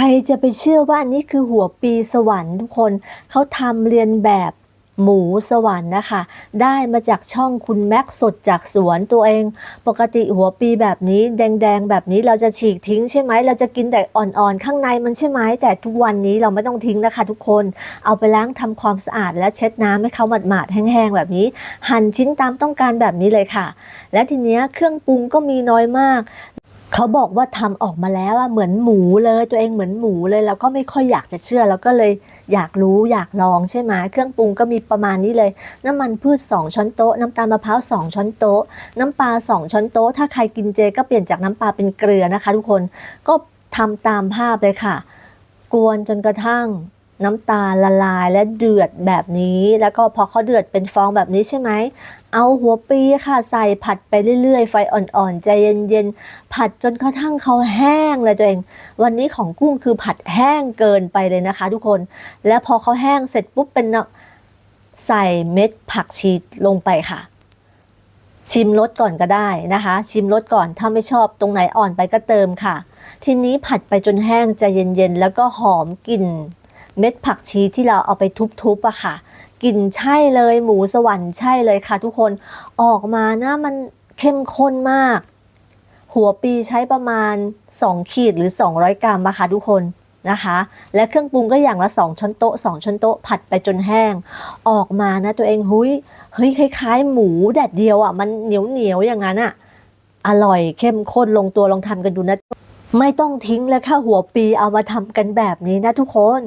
รจะไปเชื่อว่าอันนี้คือหัวปีสวรรค์ทุกคนเขาทำเรียนแบบหมูสวรรค์นะคะ ได้มาจากช่องคุณแม็กซ์สดจากสวนตัวเอง ปกติหัวปีแบบนี้ แดงๆ แบบนี้เราจะฉีกทิ้งใช่ไหม เราจะกินแต่อ่อนๆ ข้างในมันใช่ไหม แต่ทุกวันนี้เราไม่ต้องทิ้งนะคะทุกคน เอาไปล้างทำความสะอาดและเช็ดน้ำให้เขาหมาดๆแห้งๆ แบบนี้ หั่นชิ้นตามต้องการแบบนี้เลยค่ะ และทีเนี้ยเครื่องปรุงก็มีน้อยมาก เขาบอกว่าทำออกมาแล้วอะเหมือนหมูเลยตัวเองเหมือนหมูเลยเราก็ไม่ค่อยอยากจะเชื่อแล้วก็เลยอยากรู้อยากลองใช่ไหมเครื่องปรุงก็มีประมาณนี้เลย น้ำมันพืช 2 ช้อนโต๊ะ น้ำตาลมะพร้าว 2 ช้อนโต๊ะ น้ำปลา 2 ช้อนโต๊ะ ถ้าใครกินเจก็เปลี่ยนจากน้ำปลาเป็นเกลือนะคะ ทุกคนก็ทำตามภาพเลยค่ะ กวนจนกระทั่ง น้ำตาลละลายและเดือดแบบนี้ แล้วก็พอเขาเดือดเป็นฟองแบบนี้ใช่ไหม เอาหัวปลีค่ะใส่ผัดไปเรื่อยๆ ไฟอ่อนๆ ใจเย็นๆ ผัดจนกระทั่งเขาแห้งเลยตัวเอง วันนี้ของกุ้งคือผัดแห้งเกินไปเลยนะคะ ทุกคน แล้วพอเขาแห้งเสร็จปุ๊บเป็นเนาะใส่เม็ดผักชีลงไปค่ะ ชิมรสก่อนก็ได้นะคะ ชิมรสก่อนถ้าไม่ชอบตรงไหนอ่อนไปก็เติมค่ะ ทีนี้ผัดไปจนแห้งใจเย็นๆ แล้วก็หอมกลิ่น เม็ดผักชีที่เราเอาไปทุบๆอะค่ะกลิ่นใช่เลยหมูสวรรค์ใช่เลยค่ะ ทุกคนออกมานะมันเข้มข้นมาก หัวปีใช้ประมาณ 2 ขีดหรือ 200 กรัมอะค่ะทุกคนนะคะ และเครื่องปรุงก็อย่างละ 2ช้อนโต๊ะ2ช้อนโต๊ะผัดไปจนแห้ง ออกมานะตัวเองหุยเฮ้ยคล้ายๆ หมูแดดเดียวอะมันเหนียวเหนียวอย่างนั้นอะอร่อยเข้มข้นลงตัวลองทำกันดูนะ ไม่ต้องทิ้งแล้วค่ะหัวปีเอามาทำกันแบบนี้นะทุกคน